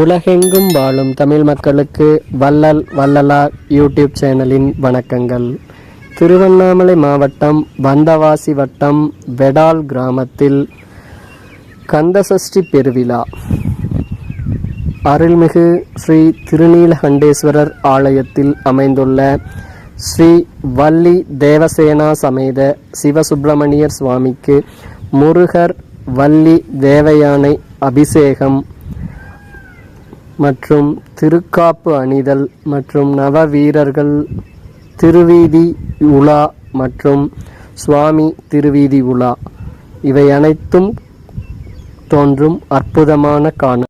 உலகெங்கும் வாழும் தமிழ் மக்களுக்கு வள்ளல் வள்ளலார் யூடியூப் சேனலின் வணக்கங்கள். திருவண்ணாமலை மாவட்டம் வந்தவாசி வட்டம் வெடால் கிராமத்தில் கந்தசஷ்டி பெருவிழா. அருள்மிகு ஸ்ரீ திருநீலகண்டேஸ்வரர் ஆலயத்தில் அமைந்துள்ள ஸ்ரீ வள்ளி தேவசேனா சமேத சிவசுப்பிரமணியர் சுவாமிக்கு முருகர் வள்ளி தேவயானை அபிஷேகம் மற்றும் திருக்காப்பு அணிதல் மற்றும் நவ வீரர்கள் திருவீதி உலா மற்றும் சுவாமி திருவீதி உலா. இவை அனைத்தும் தோன்றும் அற்புதமான காண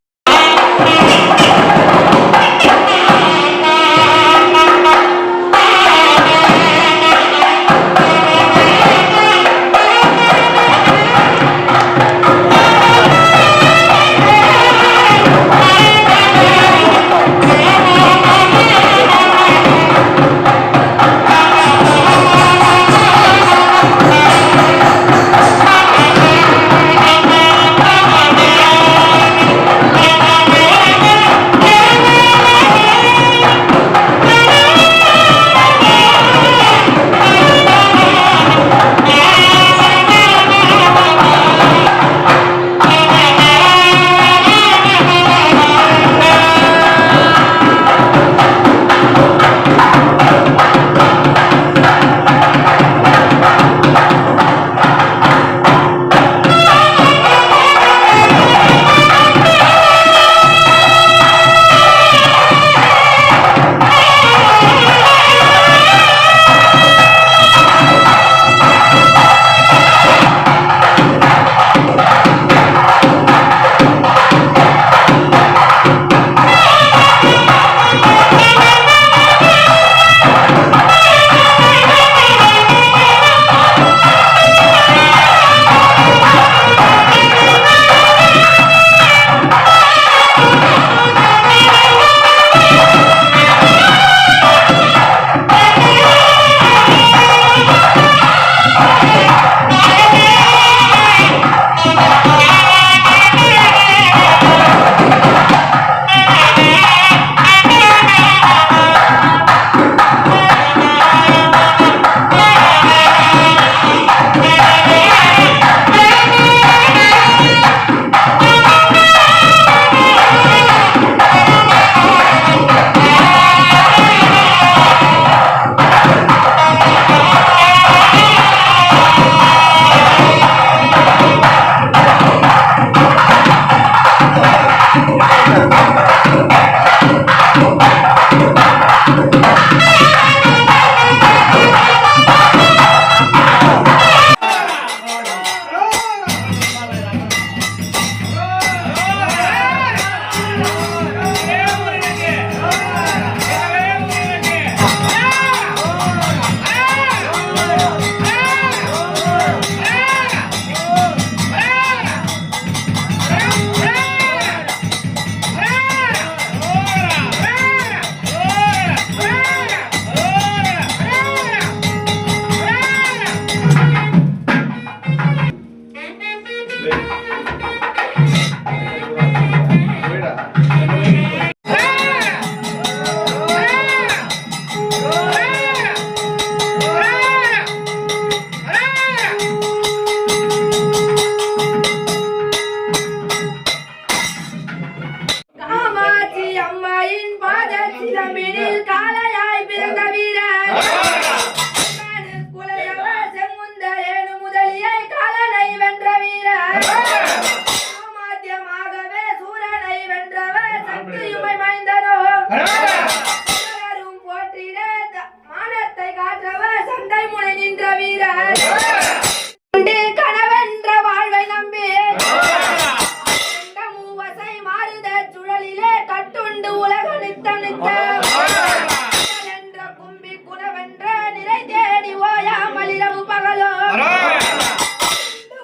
உண்டு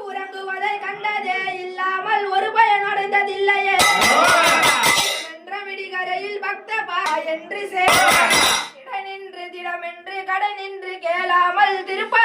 உறங்குவதை கண்டதே இல்லாமல் ஒரு பயன் அடைந்ததில்லையே. என்ற விடிகரையில் பக்த பா என்று சே இட நின்று திடமென்று கடை நின்று கேளாமல் திருப்பதும்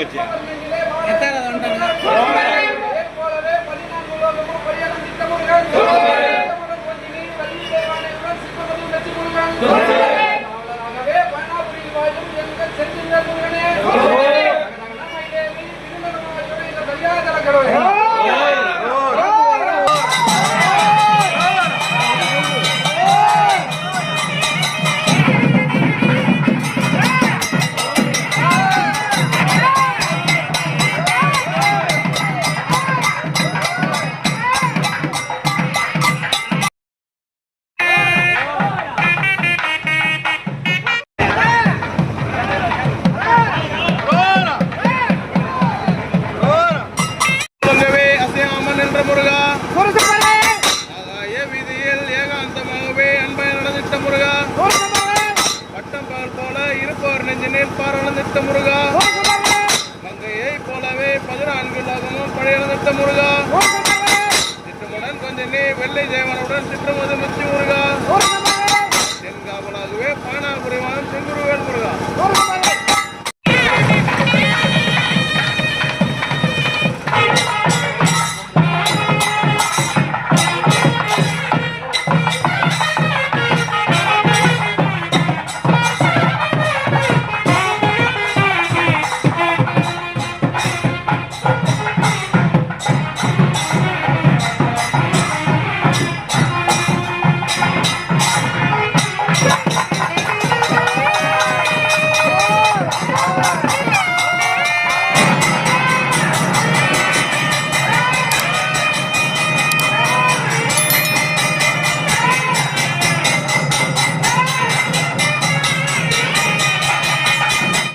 போச்சு போலவே நிறுத்த முருகா. மங்கையை போலவே பதினான்கு லோகமும் பழைய நிறுத்த முருகா. சிற்றுமுடன் கொஞ்சம் வெள்ளை ஜெயவனுடன் சிற்றுமது முச்சி முருகா. தென்காவலாகவே பானா புரிவான் செங்குருவேல் முருகா.